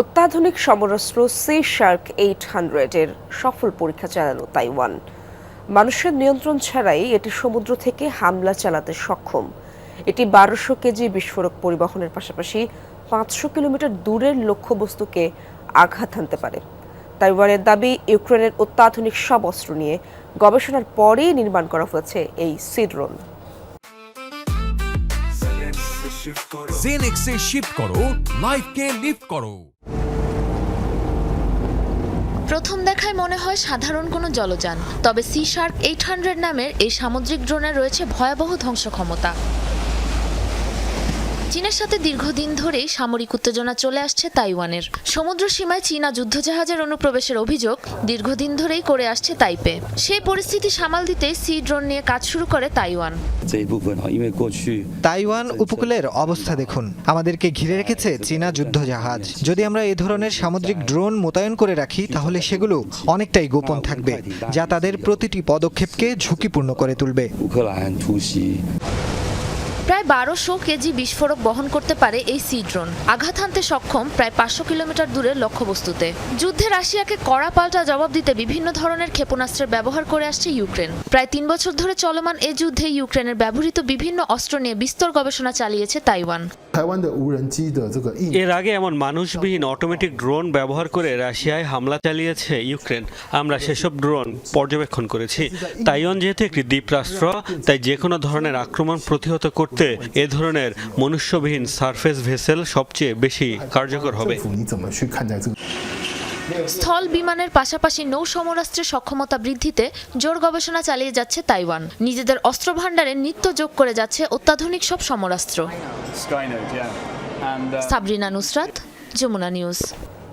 অত্যাধুনিক সমরাস্ত্র C Shark eight হান্ড্রেডের সফল পরীক্ষা চালানো তাইওয়ান। মানুষের নিয়ন্ত্রণ ছাড়াই এটি সমুদ্র থেকে হামলা চালাতে সক্ষম। এটি বারোশো কেজি বিস্ফোরক পরিবহনের পাশাপাশি পাঁচশো কিলোমিটার দূরের লক্ষ্যবস্তুকে আঘাত হানতে পারে। তাইওয়ানের দাবি, ইউক্রেনের অত্যাধুনিক সব অস্ত্র নিয়ে গবেষণার পরেই নির্মাণ করা হয়েছে এই সিড্রোন জেনেক্সে শিফট করো। লাইফকে লিফট করো। প্রথম দেখায় মনে হয় সাধারণ কোনো জলযান, তবে সি শার্ক এইট হান্ড্রেড নামের এই সামুদ্রিক ড্রোনের রয়েছে ভয়াবহ ধ্বংস ক্ষমতা চীনের সাথে দীর্ঘদিন ধরেই সামরিক উত্তেজনা চলে আসছে তাইওয়ানের। সমুদ্র সীমায় চীনা যুদ্ধজাহাজের অনুপ্রবেশের অভিযোগ দীর্ঘদিন ধরেই করে আসছে তাইপে। সেই পরিস্থিতি সামাল দিতে সি ড্রোন নিয়ে কাজ শুরু করে তাইওয়ান। তাইওয়ান উপকূলের অবস্থা দেখুন। আমাদেরকে ঘিরে রেখেছে চীনা যুদ্ধজাহাজ। যদি আমরা এ ধরনের সামুদ্রিক ড্রোন মোতায়েন করে রাখি, তাহলে সেগুলো অনেকটাই গোপন থাকবে, যা তাদের প্রতিটি পদক্ষেপকে ঝুঁকিপূর্ণ করে তুলবে। প্রায় বারোশো কেজি বিস্ফোরক বহন করতে পারে এই সি ড্রোন। আঘাত হানতে সক্ষম প্রায় পাঁচশো কিলোমিটার দূরের লক্ষ্যবস্তুতে। যুদ্ধে রাশিয়াকে কড়া পাল্টা জবাব দিতে বিভিন্ন ধরনের ক্ষেপণাস্ত্রের ব্যবহার করে আসছে ইউক্রেন। প্রায় তিন বছর ধরে চলমান এ যুদ্ধে ইউক্রেনের ব্যবহৃত বিভিন্ন অস্ত্র নিয়ে বিস্তর গবেষণা চালিয়েছে তাইওয়ান। 台湾的无人机的这个应 এর আগে এমন মানুষবিহীন অটোমেটিক ড্রোন ব্যবহার করে রাশিয়ায় হামলা চালিয়েছে ইউক্রেন আমরা সেসব ড্রোন পর্যবেক্ষণ করেছি তাইওয়ান যেহেতু একটি দ্বীপরাষ্ট্র তাই যে কোনো ধরনের আক্রমণ প্রতিহত করতে এ ধরনের মনুষ্যবিহীন সারফেস ভেসেল সবচেয়ে বেশি কার্যকর হবে স্থল বিমানের পাশাপাশি নৌ সমরাস্ত্রের সক্ষমতা বৃদ্ধিতে জোর গবেষণা চালিয়ে যাচ্ছে তাইওয়ান। নিজেদের অস্ত্র ভাণ্ডারে নিত্য যোগ করে যাচ্ছে অত্যাধুনিক সব সমরাস্ত্র। Uh, Sabrina Nusrat Jamuna news.